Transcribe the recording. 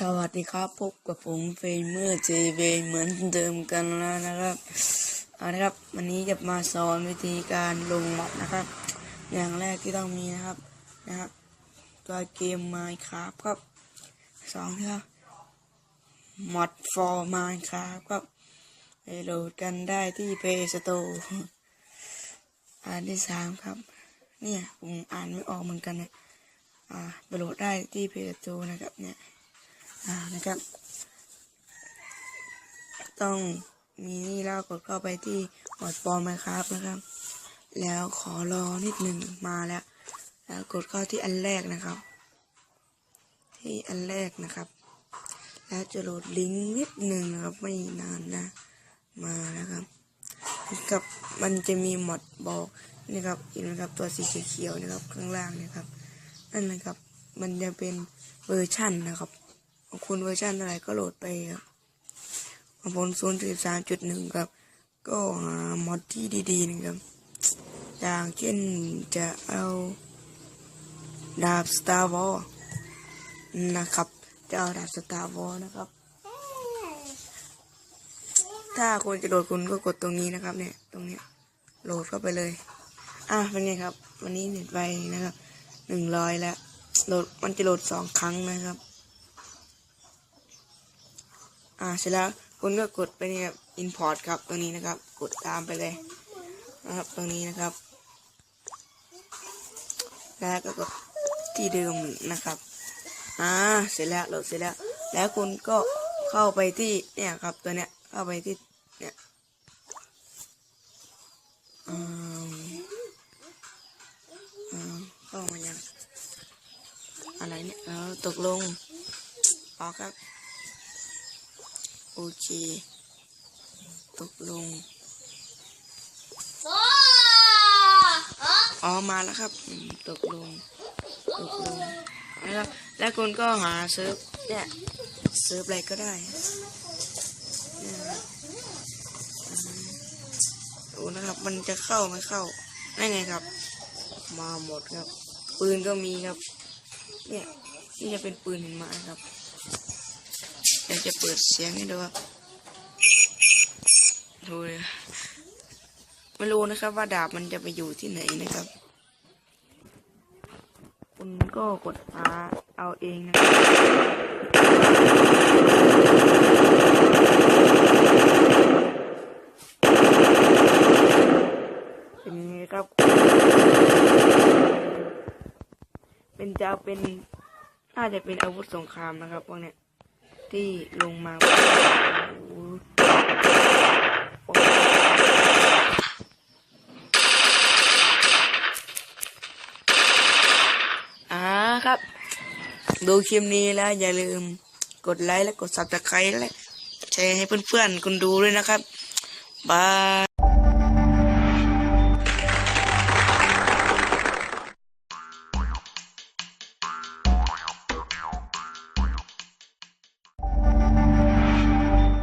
สวัสดีครับ พบกับผมเฟรมเมอร์เจเวเหมือนเดิมกันแล้วนะครับเอาละครับวันนี้จะมาสอนวิธีการลงม็อดนะครับ อย่างแรกที่ต้องมีนะครับนะครับ ตัวเกม Minecraft ครับสองครับ mod for Minecraft ครับไปโหลดกันได้ที่ Play Store อันที่สามครับ เนี่ยผมอ่านไม่ออกเหมือนกันนี่ยอ่าไปโหลดได้ที่ Play Store นะครับเนี่ย อ่านะครับ ต้องมีนี่แล้วกดเข้าไปที่หอดฟอร์มนะครับนะครับ แล้วขอรอนิดหนึ่งมาแล้ว แล้วกดเข้าที่อันแรกนะครับ ที่อันแรกนะครับ แล้วจะโหลดลิงก์นิดหนึ่งนะครับไม่นานนะ มานะครับกับมันจะมีหมดบอกนี่ครับเห็นไหมครับตัวสีเขียวนะครับข้างล่างนะครับนั่นนะครับ มันจะเป็นเวอร์ชั่นนะครับ ของคุณเวอร์ชันอะไรก็โหลดไปครับของผมศูนย์สิบสามจุดหนึ่งครับ ก็หามอดที่ดีๆนะครับ อย่างเช่นจะเอาดาบ Star Wars นะครับ จะเอาดาบ Star Wars นะครับ ถ้าคุณจะโหลดคุณก็กดตรงนี้นะครับ เนี่ย ตรงเนี้ยโหลดเข้าไปเลย อะเป็นไงครับ วันนี้เน็ตไวนะครับหนึ่งร้อยแล้วโหลดมันจะโหลดสองครั้งนะครับ อ่าเสร็จแล้วคุณก็กดไปเนี่ย import ครับตรงนี้นะครับ กดตามไปเลยนะครับตรงนี้นะครับ แล้วก็กดที่เดิมนะครับ อ่า เสร็จแล้วโหลดเสร็จแล้ว แล้วคุณก็เข้าไปที่เนี่ยครับตัวเนี้ย เข้าไปที่เนี่ยอืมอืมเข้ามายังอะไรเนี่ยเออตกลงออกครับ โอเค ตกลง อ๋อ มาแล้วครับอืมตกลง ตกลงนะครับแล้วคุณก็หาเซิร์ฟเนี่ยเซิร์ฟอะไรก็ได้เนี่ยนะครับอืมดูนะครับ มันจะเข้าไม่เข้าได้ไงครับ มาหมดครับ ปืนก็มีครับ เนี่ย นี่จะเป็นปืนเห็นไหมครับ เดี๋ยวจะเปิดเสียงให้ดูครับดูเลยไม่รู้นะครับ ว่าดาบมันจะไปอยู่ที่ไหนนะครับ คุณก็กดหาเอาเองนะครับเป็นไงครับ เป็นจะเป็นน่าจะเป็นอาวุธสงครามนะครับพวกเนี้ย ที่ลงมาอ่าครับ ดูคลิปนี้แล้ว อย่าลืมกดไลค์และกด subscribe และแชร์ให้เพื่อนๆคุณดูด้วยนะครับบาย